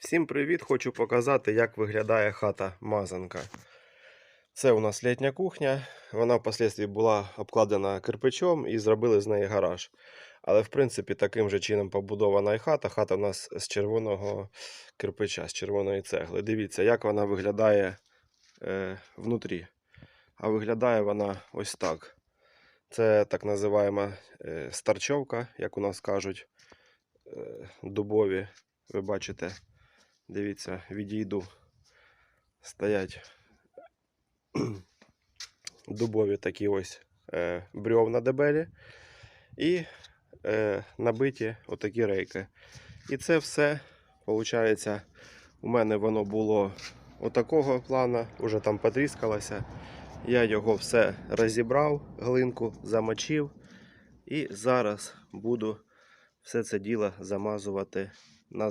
Всім привіт! Хочу показати, як виглядає хата мазанка. Це у нас літня кухня. Вона впоследствии була обкладена кирпичом і зробили з неї гараж. Але в принципі таким же чином побудована і хата. Хата у нас з червоного кирпича, з червоної цегли. Дивіться, як вона виглядає е, внутрі. А виглядає вона ось так. Це так називаємо е, старчовка, як у нас кажуть, е, дубові. Ви бачите, дивіться, відійду. Стоять дубові такі ось е, брьовна дебелі і е, набиті отакі рейки. І це все, виходить, у мене воно було отакого плана, уже там потріскалося. Я його все розібрав, глинку замочив. І зараз буду все це діло замазувати